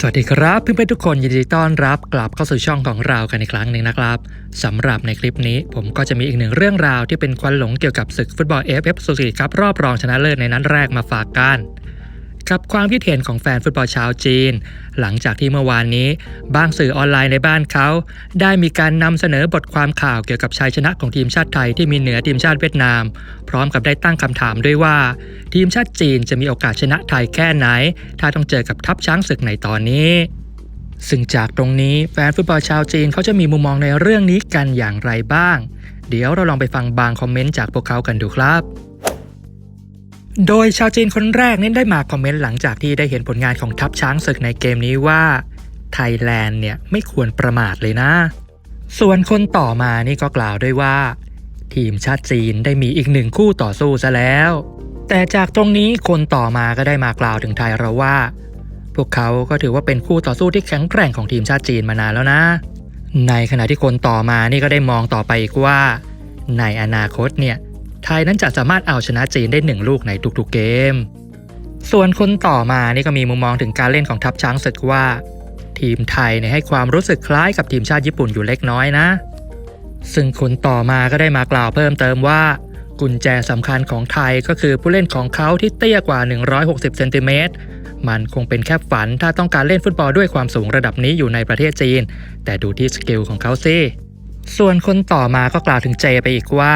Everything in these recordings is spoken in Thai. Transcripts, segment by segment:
สวัสดีครับเพื่อนๆทุกคนยินดีต้อนรับกลับเข้าสู่ช่องของเรากันอีกครั้งหนึ่งนะครับสำหรับในคลิปนี้ ผมก็จะมีอีกหนึ่งเรื่องราวที่เป็นควันหลงเกี่ยวกับศึกฟุตบอล AFF ซูซีครับรอบรองชนะเลิศในนัดแรกมาฝากกัน กับความคิดเห็นของแฟนฟุตบอลชาวจีน หลังจากที่เมื่อวานนี้บางสื่อออนไลน์ในบ้านเขา ได้มีการนำเสนอบทความข่าวเกี่ยวกับชัยชนะของทีมชาติไทยที่มีเหนือทีมชาติเวียดนาม พร้อมกับได้ตั้งคำถามด้วยว่า ทีมชาติจีนจะมีโอกาสชนะไทยแค่ไหน ถ้าต้องเจอกับทัพช้างศึกในตอนนี้ซึ่งจากตรงนี้แฟนฟุตบอลชาวจีนเขาจะมีมุมมองในเรื่องนี้กันอย่างไรบ้าง เดี๋ยวเราลองไปฟังบางคอมเมนต์จากพวกเขากันดูครับ โดยชาวจีนคนแรกนี่ได้มาคอมเมนต์หลังจากที่ได้เห็นผลงานของทัพช้างศึกในเกมนี้ว่าไทยแลนด์เนี่ยไม่ควรประมาทเลยนะ ส่วนคนต่อมานี่ก็กล่าวด้วยว่า ทีมชาติจีนได้มีอีกหนึ่งคู่ต่อสู้ซะแล้ว แต่จากตรงนี้คนต่อมาก็ได้มากล่าวถึงไทยเราว่า พวกเขาก็ถือว่าเป็นคู่ต่อสู้ที่แข็งแกร่งของทีมชาติจีนมานานแล้วนะ ในขณะที่คนต่อมานี่ก็ได้มองต่อไปอีกว่า ในอนาคตเนี่ย ไทยนั้นจะสามารถเอาชนะจีนได้หนึ่งลูกในทุกๆเกม ส่วนคนต่อมานี่ก็มีมุมมองถึงการเล่นของทัพช้างศึกว่า ทีมไทยเนี่ยให้ความรู้สึกคล้ายกับทีมชาติญี่ปุ่นอยู่เล็กน้อยนะ ซึ่งคนต่อมาก็ได้มากล่าวเพิ่มเติมว่า กุญแจสำคัญของไทยก็คือผู้เล่นของเขาที่เตี้ยกว่า 160เซนติเมตรมันคงเป็นแค่ฝันถ้าต้องการเล่นฟุตบอลด้วยความสูงระดับนี้อยู่ในประเทศจีน แต่ดูที่สกิลของเขาสิ ส่วนคนต่อมาก็กล่าวถึงเจไปอีกว่า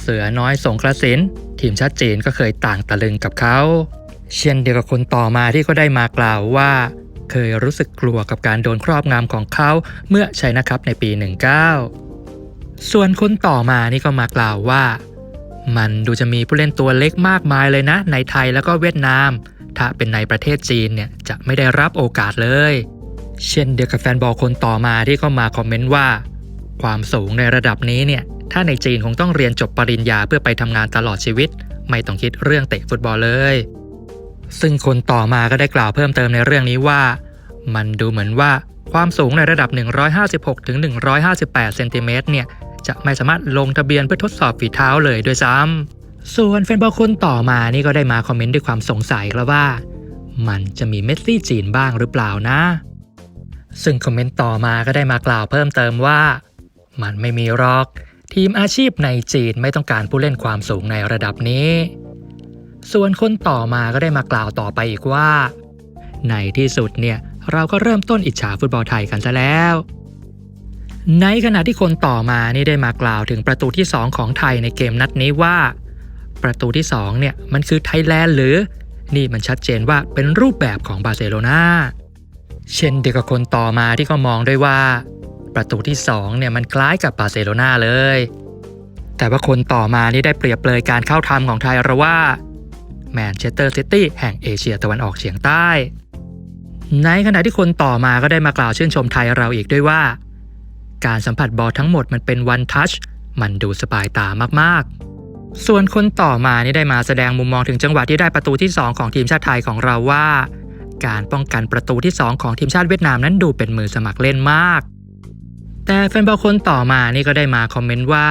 เสือน้อยสงกระสินทีมชาติจีนก็เคยต่างตะลึงกับเขา เช่นเดียวกับคนต่อมาที่ก็ได้มากล่าวว่า เคยรู้สึกกลัวกับการโดนครอบงำของเขาเมื่อชัยนะครับในปี 19 ส่วนคนต่อมานี่ก็มากล่าวว่า มันดูจะมีผู้เล่นตัวเล็กมากมายเลยนะ ในไทยแล้วก็เวียดนาม ถ้าเป็นในประเทศจีนเนี่ยจะไม่ได้รับโอกาสเลย เช่นเดียวกับแฟนบอลคนต่อมาที่เข้ามาคอมเมนต์ว่า ความสูงในระดับนี้เนี่ย ถ้าในจีนคงต้องเรียนจบปริญญาเพื่อไปทำงานตลอดชีวิต ไม่ต้องคิดเรื่องเตะฟุตบอลเลย ซึ่งคนต่อมาก็ได้กล่าวเพิ่มเติมในเรื่องนี้ว่า มันดูเหมือนว่าความสูงในระดับ 156ถึง158 เซนติเมตรเนี่ย จะไม่สามารถลงทะเบียนเพื่อทดสอบฝีเท้าเลยด้วยซ้ำส่วนแฟนบอลคนต่อมานี่ก็ได้มาคอมเมนต์ด้วยความสงสัยแล้วว่า มันจะมีเมสซี่จีนบ้างหรือเปล่านะ ซึ่งคอมเมนต์ต่อมาก็ได้มากล่าวเพิ่มเติมว่า มันไม่มีหรอก ทีมอาชีพในจีนไม่ต้องการผู้เล่นความสูงในระดับนี้ ส่วนคนต่อมาก็ได้มากล่าวต่อไปอีกว่า ในที่สุดเนี่ยเราก็เริ่มต้นอิจฉาฟุตบอลไทยกันซะแล้ว ในขณะที่คนต่อมานี่ได้มากล่าวถึงประตูที่ 2 ของไทยในเกมนัดนี้ว่า ประตูที่2เนี่ยมันคือไทยแลนด์หรือ นี่มันชัดเจนว่าเป็นรูปแบบของบาร์เซโลนาเช่นเดียวกับคนต่อมาที่ก็มองด้วยว่า ประตูที่2เนี่ยมันคล้ายกับบาร์เซโลนาเลย แต่ว่าคนต่อมานี่ได้เปรียบเลยการเข้าทำของไทยเราว่าแมนเชสเตอร์ซิตี้แห่งเอเชียตะวันออกเฉียงใต้ ในขณะที่คนต่อมาก็ได้มากล่าวชื่นชมไทยเราอีกด้วยว่า การสัมผัสบอลทั้งหมดมันเป็นวันทัชมันดูสบายตามากๆ ส่วนคนต่อมานี่ได้มาแสดงมุมมองถึงจังหวะที่ได้ประตูที่ 2 ของทีมชาติไทยของเราว่า การป้องกันประตูที่ 2 ของทีมชาติเวียดนามนั้นดูเป็นมือสมัครเล่นมาก แต่แฟนบอลคนต่อมานี่ก็ได้มาคอมเมนต์ว่า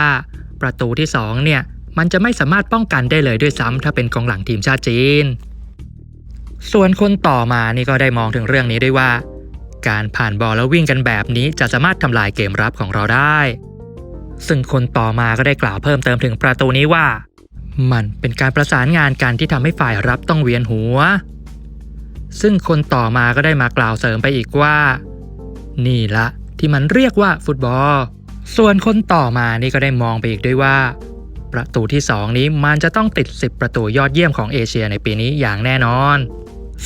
ประตูที่ 2 เนี่ย มันจะไม่สามารถป้องกันได้เลยด้วยซ้ำถ้าเป็นกองหลังทีมชาติจีน ส่วนคนต่อมานี่ก็ได้มองถึงเรื่องนี้ด้วยว่า การผ่านบอลแล้ววิ่งกันแบบนี้จะสามารถทำลายเกมรับของเราได้ ซึ่งคนต่อมาก็ได้กล่าวเพิ่มเติมถึงประตูนี้ว่า มันเป็นการประสานงานกันที่ทำให้ฝ่ายรับต้องเวียนหัว ซึ่งคนต่อมาก็ได้มากล่าวเสริมไปอีกว่า นี่ละ ที่มันเรียกว่าฟุตบอล ส่วนคนต่อมานี่ก็ได้มองไปอีกด้วยว่า ประตูที่ 2 นี้มันจะต้องติด 10 ประตูยอดเยี่ยมของเอเชียในปีนี้อย่างแน่นอน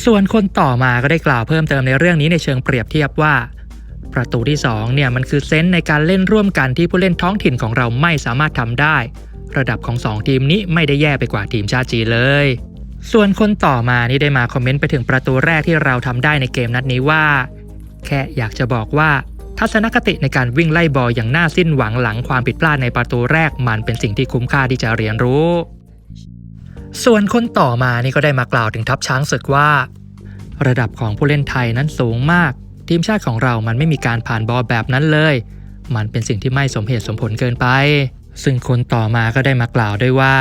ส่วนคนต่อมาก็ได้กล่าวเพิ่มเติมในเรื่องนี้ในเชิงเปรียบเทียบว่า ประตูที่2เนี่ยมันคือเซนส์ในการเล่นร่วมกันที่ผู้เล่นท้องถิ่นของเราไม่สามารถทำได้ ระดับของ 2 ทีมนี้ไม่ได้แย่ไปกว่าทีมชาติจีนเลยส่วนคนต่อมานี่ได้มาคอมเมนต์ไปถึงประตูแรกที่เราทำได้ในเกมนัดนี้ว่า แค่อยากจะบอกว่า ทัศนคติในการวิ่งไล่บอลอย่างน่าสิ้นหวังหลังความผิดพลาดในประตูแรกมันเป็นสิ่งที่คุ้มค่าที่จะเรียนรู้ ส่วนคนต่อมานี่ก็ได้มากล่าวถึงทัพช้างศึกว่า ระดับของผู้เล่นไทยนั้นสูงมาก ทีมชาติของเรามันไม่มีการผ่านบอลแบบนั้นเลย มันเป็นสิ่งที่ไม่สมเหตุสมผลเกินไป ซึ่งคนต่อมาก็ได้มากล่าวด้วยว่า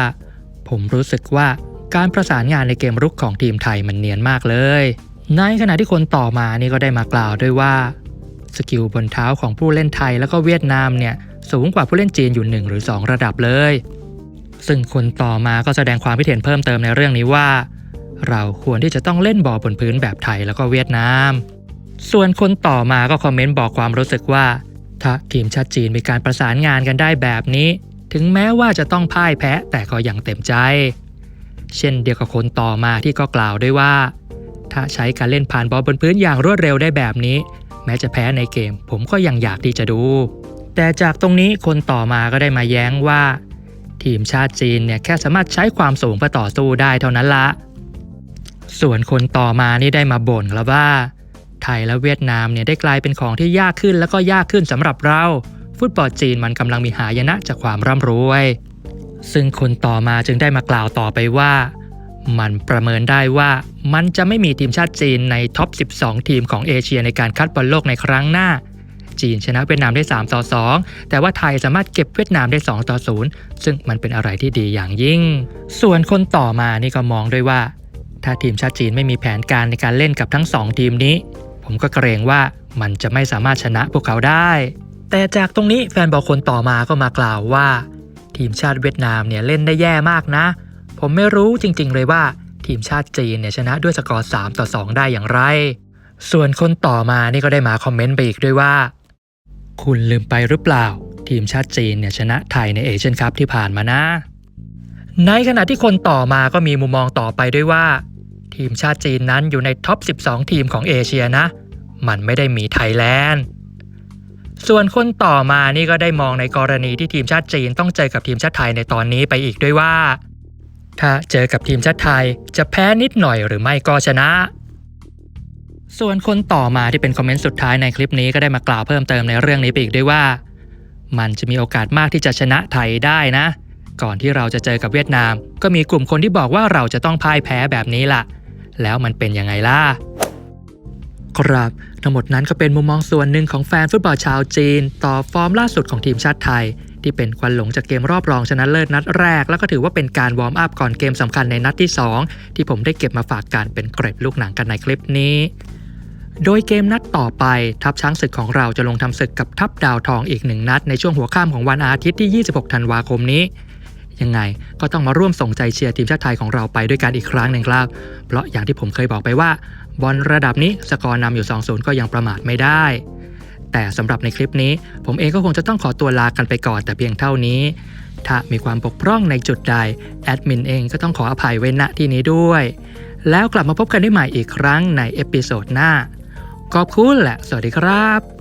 ผมรู้สึกว่าการประสานงานในเกมรุกของทีมไทยมันเนียนมากเลย ในขณะที่คนต่อมานี่ก็ได้มากล่าวด้วยว่า สกิลบนเท้าของผู้เล่นไทยแล้วก็เวียดนามเนี่ยสูงกว่าผู้เล่นจีนอยู่ 1 หรือ 2 ระดับเลย ซึ่งคนต่อมาก็แสดงความคิดเห็นเพิ่มเติมในเรื่องนี้ว่า เราควรที่จะต้องเล่นบอลบนพื้นแบบไทยแล้วก็เวียดนาม ส่วนคนต่อมาก็คอมเมนต์บอกความรู้สึกว่า ถ้าทีมชาติจีนมีการประสานงานกันได้แบบนี้ ถึงแม้ว่าจะต้องพ่ายแพ้แต่ก็ยังเต็มใจ เช่นเดียวกับคนต่อมาที่ก็กล่าวด้วยว่า ถ้าใช้การเล่นผ่านบอลบนพื้นอย่างรวดเร็วได้แบบนี้ ม้จะแพ้ในเกม ผมก็ยังอยากที่จะดู แต่จากตรงนี้คนต่อมาก็ได้มาแย้งว่า ทีมชาติจีนเนี่ยแค่สามารถใช้ความสูงเพื่อต่อสู้ได้เท่านั้นละ ส่วนคนต่อมานี่ได้มาบ่นแล้วว่า ไทยและเวียดนามเนี่ยได้กลายเป็นของที่ยากขึ้นแล้วก็ยากขึ้นสำหรับเรา ฟุตบอลจีนมันกำลังมีหายนะจากความร่ำรวย ซึ่งคนต่อมาจึงได้มากล่าวต่อไปว่า มันประเมินได้ว่ามันจะไม่มีทีมชาติจีนในท็อป 12 ทีมของเอเชียในการคัดบอลโลกในครั้งหน้า จีนชนะเวียดนามได้ 3 ต่อ 2 แต่ว่าไทยสามารถเก็บเวียดนามได้ 2 ต่อ 0 ซึ่งมันเป็นอะไรที่ดีอย่างยิ่ง ส่วนคนต่อมานี่ก็มองด้วยว่า ถ้าทีมชาติจีนไม่มีแผนการในการเล่นกับทั้ง 2 ทีมนี้ ผมก็เกรงว่ามันจะไม่สามารถชนะพวกเขาได้ แต่จากตรงนี้แฟนบอลคนต่อมาก็มากล่าวว่า ทีมชาติเวียดนามเนี่ยเล่นได้แย่มากนะ ผมไม่รู้จริงๆ เลยว่าทีมชาติจีนเนี่ยชนะด้วยสกอร์ 3 ต่อ 2 ได้อย่างไร ส่วนคนต่อมานี่ก็ได้มาคอมเมนต์ไปอีกด้วยว่า คุณลืมไปหรือเปล่า ทีมชาติจีนเนี่ยชนะไทยในเอเชียนคัพที่ผ่านมานะ ในขณะที่คนต่อมาก็มีมุมมองต่อไปด้วยว่า ทีมชาติจีนนั้นอยู่ในท็อป 12 ทีมของเอเชียนะ มันไม่ได้มีไทยแลนด์ส่วนคนต่อมานี่ก็ได้มองในกรณีที่ทีมชาติจีนต้องเจอกับทีมชาติไทยในตอนนี้ไปอีกด้วยว่า ถ้าเจอกับทีมชาติไทย จะแพ้นิดหน่อยหรือไม่ก็ชนะ ส่วนคนต่อมาที่เป็นคอมเมนต์สุดท้ายในคลิปนี้ก็ได้มากล่าวเพิ่มเติมในเรื่องนี้ไปอีกด้วยว่า มันจะมีโอกาสมากที่จะชนะไทยได้นะ ก่อนที่เราจะเจอกับเวียดนาม ก็มีกลุ่มคนที่บอกว่าเราจะต้องพ่ายแพ้แบบนี้ล่ะ แล้วมันเป็นยังไงล่ะครับทั้งหมดนั้นก็เป็นมุมมองส่วนหนึ่งของแฟนฟุตบอลชาวจีน ต่อฟอร์มล่าสุดของทีมชาติไทย ที่เป็นควันหลงจากเกมรอบรองชนะเลิศนัดแรก แล้วก็ถือว่าเป็นการวอร์มอัพก่อนเกมสำคัญในนัดที่ 2 ที่ผมได้เก็บมาฝากกันเป็นเกร็ดลูกหนังกันในคลิปนี้โดยเกมนัดต่อไป ทัพช้างศึกของเราจะลงทำศึกกับทัพดาวทองอีกหนึ่งนัดในช่วงหัวค่ำของวันอาทิตย์ที่ 26 ธันวาคมนี้ ยังไงก็ต้องมาร่วมส่งใจเชียร์ทีมชาติไทยของเราไปด้วยกันอีกครั้งหนึ่งครับ เพราะอย่างที่ผมเคยบอกไปว่า บอลระดับนี้สกอร์นำอยู่ 2-0 ก็ยังประมาทไม่ได้ แต่สำหรับในคลิปนี้ ผมเองก็คงจะต้องขอตัวลากันไปก่อนแต่เพียงเท่านี้ ถ้ามีความบกพร่องในจุดใดแอดมินเองก็ต้องขออภัยไว้ณที่นี้ด้วย แล้วกลับมาพบกันได้ใหม่อีกครั้งในเอพิโซดหน้าขอบคุณและสวัสดีครับ